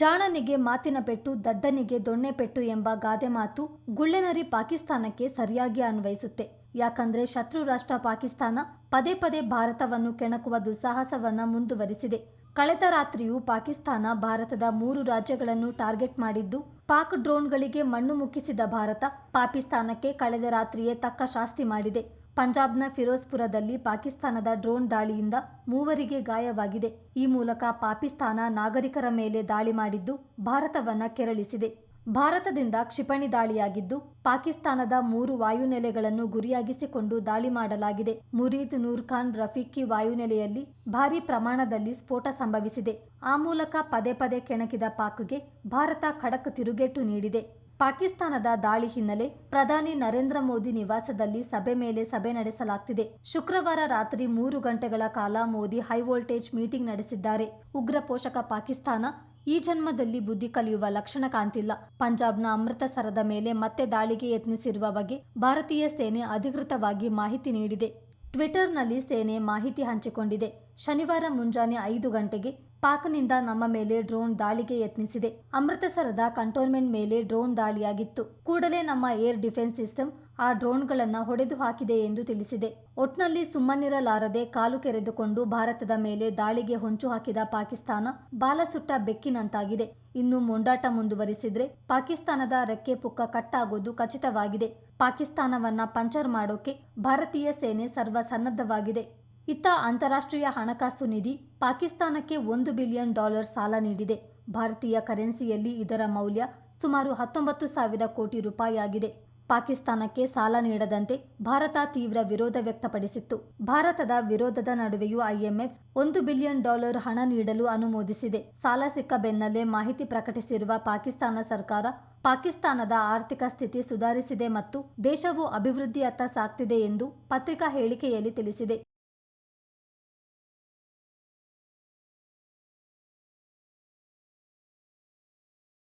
ಜಾಣನಿಗೆ ಮಾತಿನ ಪೆಟ್ಟು, ದಡ್ಡನಿಗೆ ದೊಣ್ಣೆ ಪೆಟ್ಟು ಎಂಬ ಗಾದೆ ಮಾತು ಗುಳ್ಳೆನರಿ ಪಾಕಿಸ್ತಾನಕ್ಕೆ ಸರಿಯಾಗಿ ಅನ್ವಯಿಸುತ್ತೆ. ಯಾಕಂದ್ರೆ ಶತ್ರು ರಾಷ್ಟ್ರ ಪಾಕಿಸ್ತಾನ ಪದೇ ಪದೇ ಭಾರತವನ್ನು ಕೆಣಕುವ ದುಸ್ಸಾಹಸವನ್ನ ಮುಂದುವರಿಸಿದೆ. ಕಳೆದ ರಾತ್ರಿಯೂ ಪಾಕಿಸ್ತಾನ ಭಾರತದ ಮೂರು ರಾಜ್ಯಗಳನ್ನು ಟಾರ್ಗೆಟ್ ಮಾಡಿದ್ದು, ಪಾಕ್ ಡ್ರೋನ್ಗಳಿಗೆ ಮಣ್ಣು ಮುಕ್ಕಿಸಿದ ಭಾರತ ಪಾಕಿಸ್ತಾನಕ್ಕೆ ಕಳೆದ ರಾತ್ರಿಯೇ ತಕ್ಕ ಶಾಸ್ತಿ ಮಾಡಿದೆ. ಪಂಜಾಬ್ನ ಫಿರೋಜ್ಪುರದಲ್ಲಿ ಪಾಕಿಸ್ತಾನದ ಡ್ರೋನ್ ದಾಳಿಯಿಂದ ಮೂವರಿಗೆ ಗಾಯವಾಗಿದೆ. ಈ ಮೂಲಕ ಪಾಕಿಸ್ತಾನ ನಾಗರಿಕರ ಮೇಲೆ ದಾಳಿ ಮಾಡಿದ್ದು ಭಾರತವನ್ನ ಕೆರಳಿಸಿದೆ. ಭಾರತದಿಂದ ಕ್ಷಿಪಣಿ ದಾಳಿಯಾಗಿದ್ದು, ಪಾಕಿಸ್ತಾನದ ಮೂರು ವಾಯುನೆಲೆಗಳನ್ನು ಗುರಿಯಾಗಿಸಿಕೊಂಡು ದಾಳಿ ಮಾಡಲಾಗಿದೆ. ಮುರೀದ್ ನೂರ್ ಖಾನ್ ರಫೀಕಿ ವಾಯುನೆಲೆಯಲ್ಲಿ ಭಾರೀ ಪ್ರಮಾಣದಲ್ಲಿ ಸ್ಫೋಟ ಸಂಭವಿಸಿದೆ. ಆ ಮೂಲಕ ಪದೇ ಪದೇ ಕೆಣಕಿದ ಪಾಕ್ಗೆ ಭಾರತ ಖಡಕ್ ತಿರುಗೇಟು ನೀಡಿದೆ. ಪಾಕಿಸ್ತಾನದ ದಾಳಿ ಹಿನ್ನೆಲೆ ಪ್ರಧಾನಿ ನರೇಂದ್ರ ಮೋದಿ ನಿವಾಸದಲ್ಲಿ ಸಭೆ ಮೇಲೆ ಸಭೆ ನಡೆಸಲಾಗ್ತಿದೆ. ಶುಕ್ರವಾರ ರಾತ್ರಿ ಮೂರು ಗಂಟೆಗಳ ಕಾಲ ಮೋದಿ ಹೈವೋಲ್ಟೇಜ್ ಮೀಟಿಂಗ್ ನಡೆಸಿದ್ದಾರೆ. ಉಗ್ರ ಪೋಷಕ ಪಾಕಿಸ್ತಾನ ಈ ಜನ್ಮದಲ್ಲಿ ಬುದ್ಧಿ ಕಲಿಯುವ ಲಕ್ಷಣ ಕಾಣ್ತಿಲ್ಲ. ಪಂಜಾಬ್ನ ಅಮೃತಸರದ ಮೇಲೆ ಮತ್ತೆ ದಾಳಿಗೆ ಯತ್ನಿಸಿರುವ ಬಗ್ಗೆ ಭಾರತೀಯ ಸೇನೆ ಅಧಿಕೃತವಾಗಿ ಮಾಹಿತಿ ನೀಡಿದೆ. ಟ್ವಿಟರ್ನಲ್ಲಿ ಸೇನೆ ಮಾಹಿತಿ ಹಂಚಿಕೊಂಡಿದೆ. ಶನಿವಾರ ಮುಂಜಾನೆ ಐದು ಗಂಟೆಗೆ ಪಾಕ್ನಿಂದ ನಮ್ಮ ಮೇಲೆ ಡ್ರೋನ್ ದಾಳಿಗೆ ಯತ್ನಿಸಿದೆ. ಅಮೃತಸರದ ಕಂಟೋನ್ಮೆಂಟ್ ಮೇಲೆ ಡ್ರೋನ್ ದಾಳಿಯಾಗಿತ್ತು. ಕೂಡಲೇ ನಮ್ಮ ಏರ್ ಡಿಫೆನ್ಸ್ ಸಿಸ್ಟಮ್ ಆ ಡ್ರೋನ್ಗಳನ್ನು ಹೊಡೆದು ಹಾಕಿದೆ ಎಂದು ತಿಳಿಸಿದೆ. ಒಟ್ನಲ್ಲಿ ಸುಮ್ಮನಿರಲಾರದೆ ಕಾಲು ಕೆರೆದುಕೊಂಡು ಭಾರತದ ಮೇಲೆ ದಾಳಿಗೆ ಹೊಂಚು ಹಾಕಿದ ಪಾಕಿಸ್ತಾನ ಬಾಲಸುಟ್ಟ ಬೆಕ್ಕಿನಂತಾಗಿದೆ. ಇನ್ನು ಮೊಂಡಾಟ ಮುಂದುವರಿಸಿದ್ರೆ ಪಾಕಿಸ್ತಾನದ ರೆಕ್ಕೆ ಪುಕ್ಕ ಕಟ್ಟಾಗೋದು ಖಚಿತವಾಗಿದೆ. ಪಾಕಿಸ್ತಾನವನ್ನ ಪಂಚರ್ ಮಾಡೋಕೆ ಭಾರತೀಯ ಸೇನೆ ಸರ್ವ ಸನ್ನದ್ಧವಾಗಿದೆ ಇತ್ತ ಅಂತಾರಾಷ್ಟ್ರೀಯ ಹಣಕಾಸು ನಿಧಿ ಪಾಕಿಸ್ತಾನಕ್ಕೆ ಒಂದು ಬಿಲಿಯನ್ ಡಾಲರ್ ಸಾಲ ನೀಡಿದೆ. ಭಾರತೀಯ ಕರೆನ್ಸಿಯಲ್ಲಿ ಇದರ ಮೌಲ್ಯ ಸುಮಾರು ಹತ್ತೊಂಬತ್ತು ಸಾವಿರ ಕೋಟಿ ರೂಪಾಯಿಯಾಗಿದೆ. ಪಾಕಿಸ್ತಾನಕ್ಕೆ ಸಾಲ ನೀಡದಂತೆ ಭಾರತ ತೀವ್ರ ವಿರೋಧ ವ್ಯಕ್ತಪಡಿಸಿತ್ತು. ಭಾರತದ ವಿರೋಧದ ನಡುವೆಯೂ ಐಎಂಎಫ್ ಒಂದು ಬಿಲಿಯನ್ ಡಾಲರ್ ಹಣ ನೀಡಲು ಅನುಮೋದಿಸಿದೆ. ಸಾಲ ಸಿಕ್ಕ ಬೆನ್ನಲ್ಲೇ ಮಾಹಿತಿ ಪ್ರಕಟಿಸಿರುವ ಪಾಕಿಸ್ತಾನ ಸರ್ಕಾರ, ಪಾಕಿಸ್ತಾನದ ಆರ್ಥಿಕ ಸ್ಥಿತಿ ಸುಧಾರಿಸಿದೆ ಮತ್ತು ದೇಶವು ಅಭಿವೃದ್ಧಿಯತ್ತ ಸಾಗ್ತಿದೆ ಎಂದು ಪತ್ರಿಕಾ ಹೇಳಿಕೆಯಲ್ಲಿ ತಿಳಿಸಿದೆ.